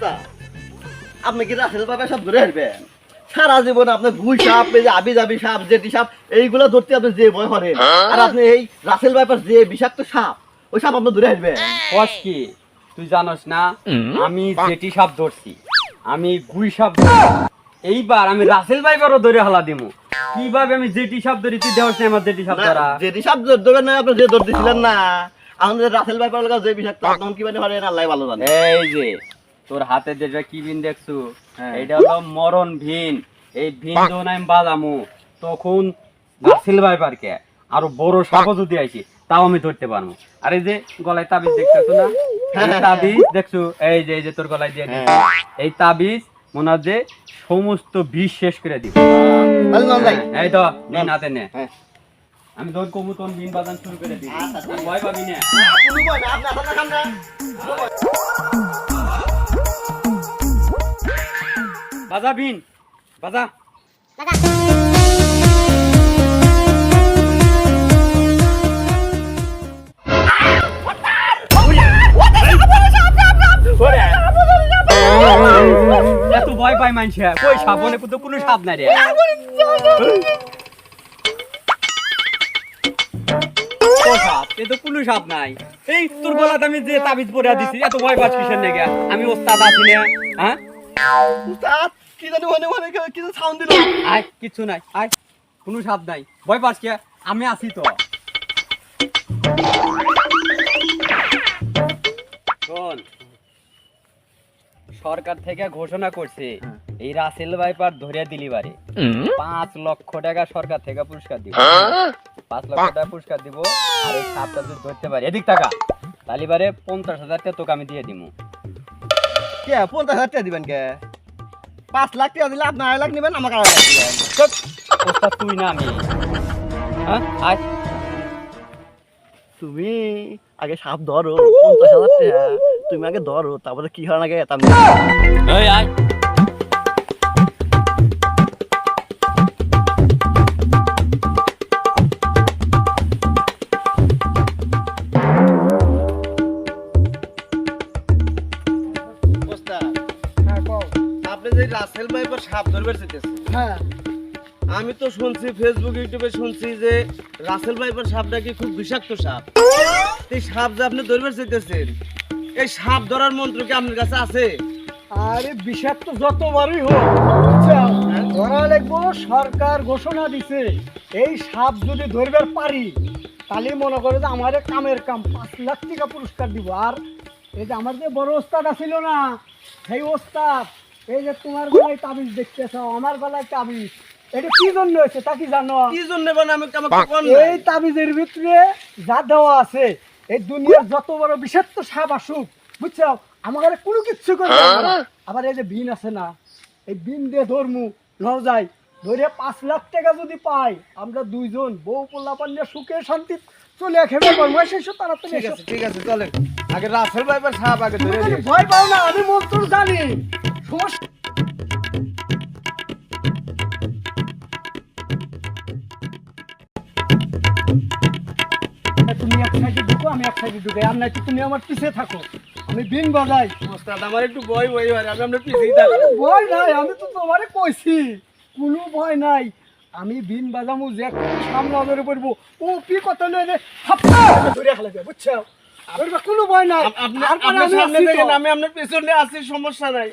ওস্তাদ আপনি কি রাসেল বাবা সব ধরে আসবেন সারা জীবন আপনি ভুই সাপ এই যে আবি জাবি সাপ জেটি সাপ এইগুলো ধরতে আপনি যে ভয় করেন আর আপনি এই রাসেল বাইপার যে বিষাক্ত সাপ ওই সাপ আপনি ধরে আসবেন কস কি? তুই জানোস না আমি জেটি সাপ ধরছি। আমি গুই সাপ এইবার আমি রাসেল ভাইবারও ধরে হালা দিমু। কীভাবে আমি জেটি সাপ ধরি তুই দেওয়াস না আমার জেটি সাপ ধরা। জেটি সাপ ধরবেন না আপনি যে ধরতেছিলেন না। আমাদের রাসেল বাইপার লাগা যে বিষাক্ত তখন কি মানে পারেন আল্লাহ ভালো জানে। এই যে তোর হাতে যেটা কি বিন দেখছু হ্যাঁ। এটা হলো মরণ ভিন। এই ভিন যখন আমি বাজামু তখন রাসেল ভাইবারকে আরও বড় সাপও যদি আইছি তাও আমি ধরতে পারব। আর এই যে গলায় তাবিজ দেখতেছো না? তাবিজ দেখছ? এই যে এই যে তোর গলায় দিয়ে হ্যাঁ। এই তাবিজ মনে হয় যে সমস্ত বিষ শেষ করে দিব। ভালো এই তো নে। হ্যাঁ। আমি তোর কমু তোর বিন বাজান শুরু করে দিই। আচ্ছা, ভয় পাবি না। বাজা বিন বাজা। এত ভয় পাই মানছে কই সাবনে তো কোনো সাপ নাই রে। সাপ? এ তো কোনো সাপ নাই। এই তোর গলাতে আমি যে তাবিজ পরে দিছি এত ভয় আমি ওস্তাদ আছি না হ্যাঁ? কি জানি মনে মনে কি- কি সাউন্ড দিল। আয় কিচ্ছু নাই আয় কোনো সাপ নাই। ভয় পাস কে? আমি আছি তো। শোন সরকার থেকে ঘোষণা করছে এই রাসেল ভাইপার ধরে দিলি বারে পাঁচ লক্ষ টাকা সরকার থেকে পুরস্কার দিব। পাঁচ লক্ষ টাকা পুরস্কার দিব আর এই সাপটা যদি ধরতে পারি এদিক টাকা তালিবারে পঞ্চাশ হাজার টাকা তোকে আমি দিয়ে দিব কে পঞ্চাশ হাজার টাকা দিবেন কে? পাঁচ লাখ টাকা দিলে আপনি আড়াই লাখ নেবেন আমাকে আড়াই লাখ দিবেন। তুই না আমি। হ্যাঁ? আয়। তুমি আগে সাপ ধরো পঞ্চাশ হাজার টাকা তুমি আগে ধরো তারপরে কি হয় আগে তা হ্যাঁ। আমি তো শুনছি ফেসবুক ইউটিউবে শুনছি যে রাসেল ভাইপার সাপ নাকি খুব বিষাক্ত সাপ? এই সাপ যে আপনি ধরবে চাইতেছেন এই সাপ ধরার মন্ত্র কি আপনার কাছে আছে? আরে বিষাক্ত যতবারই হোক ধরা লাগবো সরকার ঘোষণা দিছে এই সাপ যদি ধরবার পারি তাহলে মনে করে যে আমার কামের কাম পাঁচ লাখ টাকা পুরস্কার দিব। আর এই যে আমার যে বড় ওস্তাদ আছিল না সেই ওস্তাদ এই যে তোমার গলায় তাবিজ দেখতেছ আমার গলায় তাবিজ। এটা কি জন্য হয়েছে তা কি জানো? কি জন্য মানে আমি এই তাবিজের ভিতরে যা দেওয়া আছে এই দুনিয়ার যত বড় বিষাক্ত সাপ আসুক বুঝছ? আমার কোনো কিচ্ছু করবে আবার এই যে বিন আছে না এই বিন দিয়ে ধরমু যাই ধরে পাঁচ লাখ টাকা যদি পাই আমরা দুইজন বউ পোল্লা পান্ডা সুখে শান্তি চলে খেতে পারব সেই সব তাড়াতাড়ি ঠিক আছে ঠিক আছে চলেন। আগে রাসেল ভাইপার সাপ আগে ধরে ভয় পাও না আমি মন্ত্র জানি। সমস্যা তুমি এক সাইডে ঢুকো আমি এক সাইডে ঢুকে আর নাকি তুমি আমার পিছিয়ে থাকো। আমি বিন বাজাই ওস্তাদ আমার একটু ভয় ভয় হয় আমি আপনার পিছিয়ে থাকি ভয় নাই আমি তো তোমারে কইছি। কোনো ভয় নাই। আমি বিন বাজামু যে সামনে ধরে পড়ব। ও কি কথা লই রে? হাপ্পা ধরে খেলাবে বুঝছ কোনো ভয় নাই। আপনি আপনি আমি সামনে দেখেন আমি আপনার পিছনে আছি সমস্যা নাই।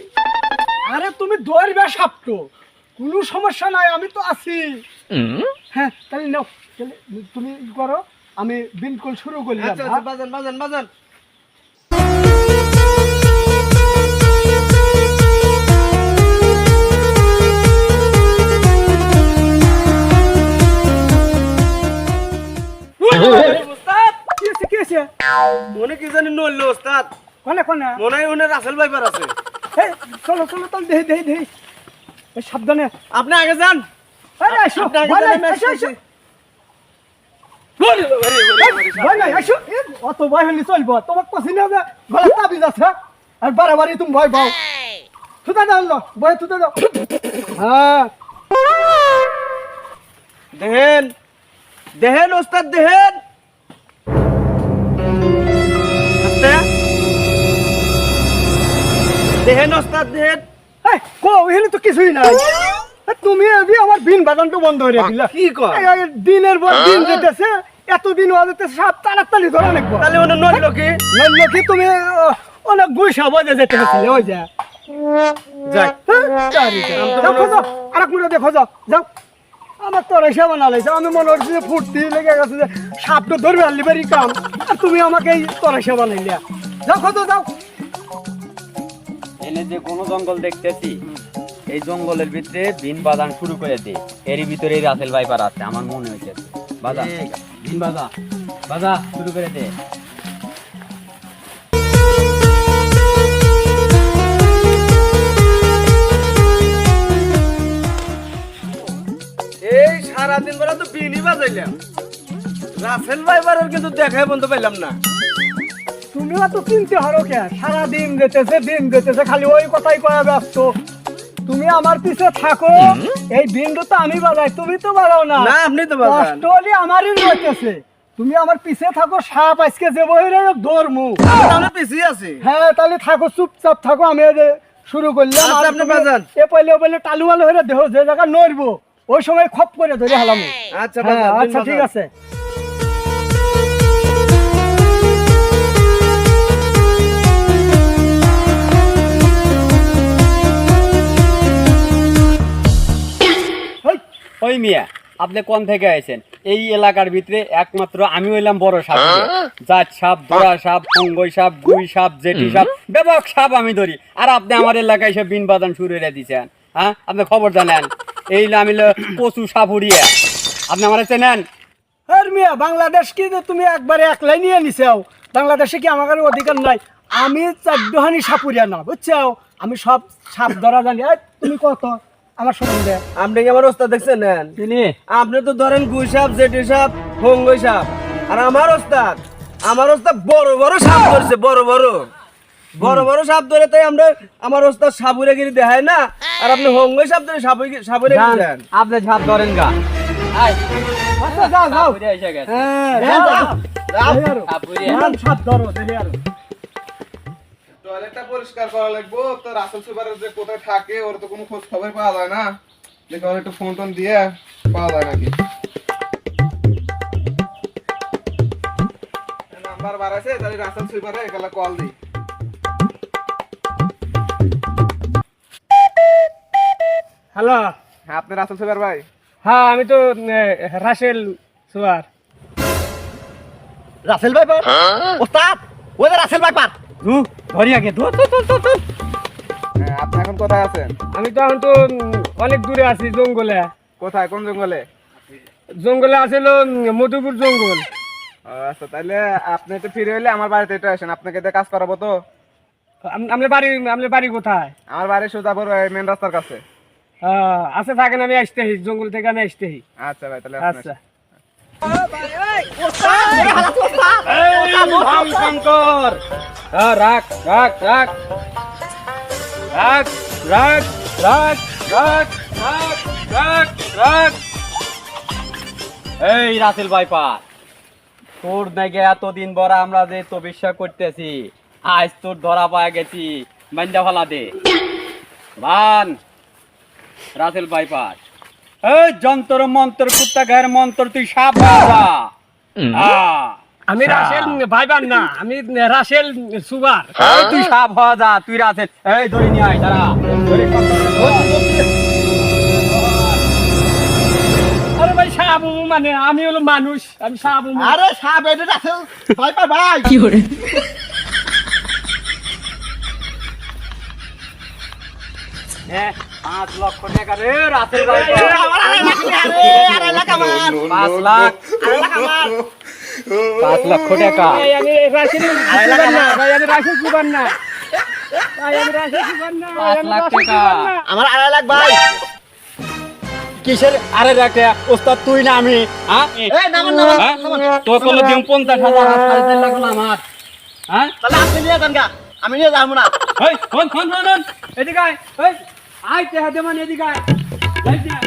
আরে তুমি ধরবে সাপটো। কোনো সমস্যা নাই আমি তো আছি। হ্যাঁ তাহলে নাও তাহলে তুমি করো আমি বিনকুল শুরু করলাম আচ্ছা আচ্ছা? বাজান বাজান বাজান। ওস্তাদ! কি আছে মনে কি জানি নড়লো ওস্তাদ। কোনে কোনে? মনে হয় উনি রাসেল ভাইপার আছে। চলো চলো চলো দেহি দেহি দেহি। সাবধানে। আপনি আগে যান। ভয় অত হলে চলবো। তোমার পছন্দ হবে গলা তাবিজ আছে আর বাড়াবাড়ি তুমি ভয় পাও। থুতা দাও ভয় থুতা দাও। হ্যাঁ। দেখেন দেখেন ওস্তাদ দেখেন দেহেন ওস্তাদ দেহেন কো এখানে তো কিছুই নাই। তুমি এবি আমার বিন বাগানটা বন্ধ দিলা কি কর দিনের পর দিন যেতেছে এতদিন হওয়াতে সাপ তাড়াতাড়ি ধরে অনেক তাহলে ওটা নয় লোকে? নইলে কি তুমি অনেক গুই সাপ যেতে হচ্ছিলে ওই যা। যাই আর এক মিনিট খোঁজো যাও। আমার তো রেসা বানালাইছে আমি মনে হচ্ছে যে ফুর্তি লেগে গেছে যে সাপটা ধরবে কাম আর তুমি আমাকে এই তরেসা বানাইলিয়া যাও খোঁজো যাও। এনে যে কোনো জঙ্গল দেখতেছি এই জঙ্গলের ভিতরে বিন বাজান শুরু করে দে। এরই ভিতরে এই রাসেল ভাইপার আছে আমার মনে হয়েছে বাজা বিন বাজা বাজা শুরু করে দে। এই সারাদিন বেলা তো বাজাইলাম। রাফেল ভাইবারের কিন্তু দেখাই বন্ধ পাইলাম না। তুমিও তো চিনতে হারো কে? সারা দিন যেতেছে দিন যেতেছে খালি ওই কথাই কয়া ব্যস্ত। তুমি আমার পিছে থাকো এই বিন্দু তো আমি বাজাই তুমি তো বাজাও না। না আপনি তো বাজান। কষ্ট হলে আমারই রয়েছে। তুমি আমার পিছে থাকো সাপ আজকে যে বহিরে ধরমু। আমরা পিছিয়ে আছি। হ্যাঁ তাহলে থাকো চুপচাপ থাকো আমি এই যে শুরু করলাম। আচ্ছা, আর আপনি বাজান। এ পয়লে ও টালু আলু হয়ে দেহ যে জায়গা নড়বো ওই সময় খপ করে ধরে হালাম। আচ্ছা হ্যাঁ আচ্ছা ঠিক আছে। ওই মিয়া আপনি কোন থেকে আইছেন? এই এলাকার ভিতরে একমাত্র আমি হইলাম বড় সাপ জাত সাপ দোড়া সাপ পঙ্গই সাপ গুই সাপ জেটি সাপ ব্যাপক সাপ আমি ধরি। আর আপনি আমার এলাকায় সব বিন বাদান শুরু করে দিচ্ছেন হ্যাঁ? আপনি খবর জানেন। এই আমি কচু সাপ উড়িয়ে। আপনি আমার চেনেন? আর মিয়া বাংলাদেশ কি তুমি একবারে একলাই নিয়ে নিছাও? বাংলাদেশে কি আমার অধিকার নাই? আমি চারদোহানি সাপুরিয়া না বুঝছ আমি সব সাপ ধরা জানি। তুমি কত? আমার সম্বন্ধে আপনি কি আমার ওস্তাদ দেখছেন? নেন চিনি আপনি তো ধরেন গুই সাপ জেটি সাপ হঙ্গই সাপ। আর আমার ওস্তাদ আমার ওস্তাদ বড় বড় সাপ ধরছে বড় বড়। বড় বড় সাপ ধরে তাই আমরা আমার ওস্তাদ সাপুরে গিরি দেখায় না? আর আপনি হঙ্গই সাপ ধরে সাপুরে সাপুরে গিরি দেন আপনি সাপ ধরেন গা। আয়, যাও যাও। সাপুরে এসে গেছে। হ্যাঁ যাও, যাও, যাও। দেখি আরও। সাপুরে। নাম সাপ ধরো দেখি আরও। টয়লেটটা পরিষ্কার করা লাগবো। তো রাসেল সুপারের যে কোথায় থাকে ওর তো কোনো খোঁজ খবর পাওয়া যায় না। দেখে ওর একটু ফোন টোন দিয়ে পাওয়া যায় নাকি। নাম্বার বাড়াইছে তাহলে রাসেল সুপারে এগুলা কল দিই। হ্যালো। হ্যাঁ আপনি রাসেল সুপার ভাই? হ্যাঁ আমি তো রাসেল সুয়ার রাসেল ভাইপার ওস্তাদ ওই যে রাসেল ভাইপার ধু ধরি আগে। হ্যাঁ আপনি এখন কোথায় আছেন? আমি তো এখন তো অনেক দূরে আছি জঙ্গলে। কোথায়? কোন জঙ্গলে? জঙ্গলে আছিল মধুপুর জঙ্গল। আচ্ছা তাহলে আপনি ফিরে হলে আমার বাড়িতে একটু আসেন আপনাকে দিয়ে কাজ করাবো তো। বাড়ি বাড়ি কোথায়? আমার বাড়ি সোজাপুর মেন রাস্তার কাছে। আহ, আচ্ছা থাকেন আমি আসতেহি জঙ্গল থেকে আমি আসতেহি আচ্ছা ভাই তাহলে আচ্ছা। রাখ রাখ রাখ। রাখ রাখ রাখ রাখ রাখ রাখ রাখ। এই রাসেল ভাইপার তোর নাকি এতদিন বড় আমরা যে তো বিশ্বাস করতেছি আজ তোর ধরা পাওয়া গেছি মাইন্দা ফালা দে। বান রাসেল ভাইপার। এই যন্ত্র মন্ত্র কুত্তা ঘের মন্ত্র তুই সাপ আহ আমি রাসেল ভাইবার না আমি রাসেল সুগার এই তুই সাপ হওয়া যা তুই রাসেল এই ধরে নিয়ে আয় দাঁড়া ধরে আরে ভাই সাবু মানে আমি হলো মানুষ আমি সাবু আরে সাপ এটা রাসেল ভাইপার ভাই হ্যাঁ পাঁচ লক্ষ টাকা রে রাসেল ভাইপার লাখ আরে আড়াই লাখ আমার পাঁচ লাখ পাঁচ লক্ষ টাকা। আমি রাশের না আমার আড়াই লাখ ভাই। কিসের আরে রাখে ওস্তাদ তুই না আমি হ্যাঁ? হ্যাঁ? হ্যাঁ? এদিকে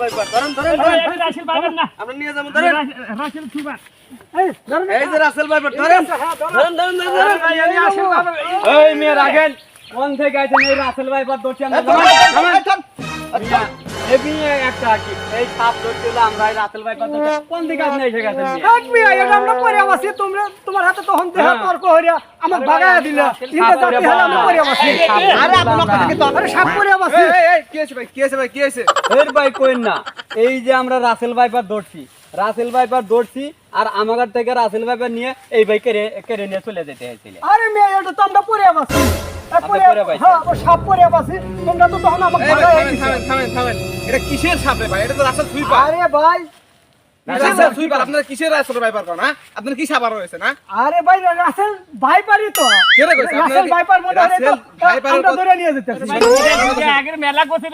ধরেন ধরেন ধরেন। আমরা নিয়ে যাব ধরেন। এই যে রাসেল ভাইপার ধরেন ধরেন। ধরেন। ধরেন ধরেন এই মেয়ে রাখেন কোন থেকে আইছেন এই রাসেল ভাইপার ধরছি এই একটা কি? এই সাপ ধরছিল আমরা এই রাসেল ভাইপার কোন দিকে আপনি এসে গেছেন? মেয়ে? এটা আমরা পরে আবাসি তোমরা তোমার হাতে তখন দেহ। তর্ক হইরা আমার বাগায়া দিলা। তিনটা জাতি হলে আমরা পরে আবাসি আরে আপনার থেকে তো? আরে সাপ পরে এই, এই, কি ভাই কি আছে ভাই কি হয়েছে? এর ভাই কোয়েন না এই যে আমরা রাসেল ভাইপার ধরছি রাসেল ভাইপার ধরছি আর আমার থেকে রাসেল ভাইপার নিয়ে এই ভাই কেড়ে কেড়ে নিয়ে চলে যেতে হয়েছিল। আরে মেয়ে এটা তো আমরা পরে? হ্যাঁ ও সাপ পরে আবাসি। তোমরা তো তখন আমার এই ভাই, বাগায়া থামেন, থামেন, থামেন, থামেন। এটা কিসের সাপ ভাই? এটা তো রাসেল সুইপার আরে ভাই রাসেল সুইপার আপনারা কিসের রাসেল ভাইপার কোন হ্যাঁ? আপনার কি সাপ আর রয়েছে না? আরে ভাই রাসেল ভাইপারই তো। কে রে কইছে? রাসেল ভাইপার মনে হয় রাসেল তো আমরা ধরে নিয়ে যেতেছি।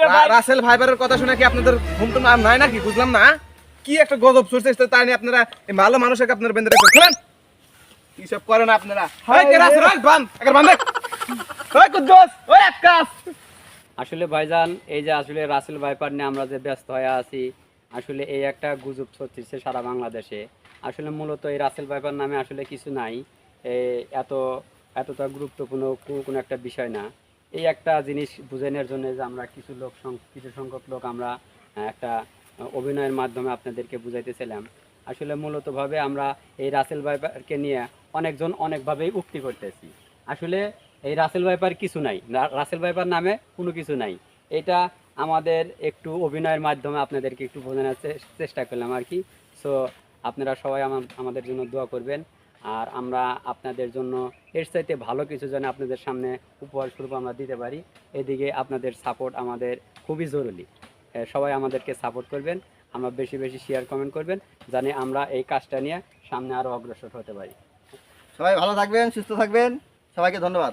রা- রাসেল ভাইবারের কথা শুনে কি আপনাদের ঘুম টুম আর নাই নাকি? বুঝলাম না কি একটা গজব চলছে তাই নিয়ে আপনারা ভালো মানুষকে আপনারা বেঁধে রেখে কি সব করেন আপনারা। হায় এই কে রাসেল রে। বান একবার বান দে ওই কুদ্দুস, ওই আকাশ। আসলে ভাইজান, এই যে আসলে রাসেল ভাইপার নিয়ে আমরা যে ব্যস্ত হয়ে আছি, আসলে এই একটা গুজব ছড়িয়েছে সারা বাংলাদেশে। আসলে মূলত এই রাসেল ভাইপার নামে আসলে কিছু নাই। এত, এতটা গুরুত্বপূর্ণ কোনো একটা বিষয় না। এই একটা জিনিস বুঝে নেওয়ার জন্য যে আমরা কিছু লোক কিছু সংখ্যক লোক আমরা একটা অভিনয়ের মাধ্যমে আপনাদেরকে বুঝাইতেছিলাম আসলে মূলতভাবে আমরা এই রাসেল ভাইপারকে নিয়ে অনেকজন অনেকভাবেই উক্তি করতেছি। আসলে এই রাসেল ভাইপার কিছু নাই। রাসেল ভাইপার নামে কোনো কিছু নাই। এটা আমাদের একটু অভিনয়ের মাধ্যমে আপনাদেরকে একটু বোঝানোর চেষ্টা করলাম আর কি। সো আপনারা সবাই আমাদের জন্য দোয়া করবেন। আর আমরা আপনাদের জন্য এর চাইতে ভালো কিছু যেন আপনাদের সামনে উপহার স্বরূপ আমরা দিতে পারি। এদিকে আপনাদের সাপোর্ট আমাদের খুবই জরুরি। সবাই আমাদেরকে সাপোর্ট করবেন। আমরা বেশি বেশি শেয়ার কমেন্ট করবেন, জানি আমরা এই কাজটা নিয়ে সামনে আরও অগ্রসর হতে পারি। সবাই ভালো থাকবেন, সুস্থ থাকবেন। সবাইকে ধন্যবাদ।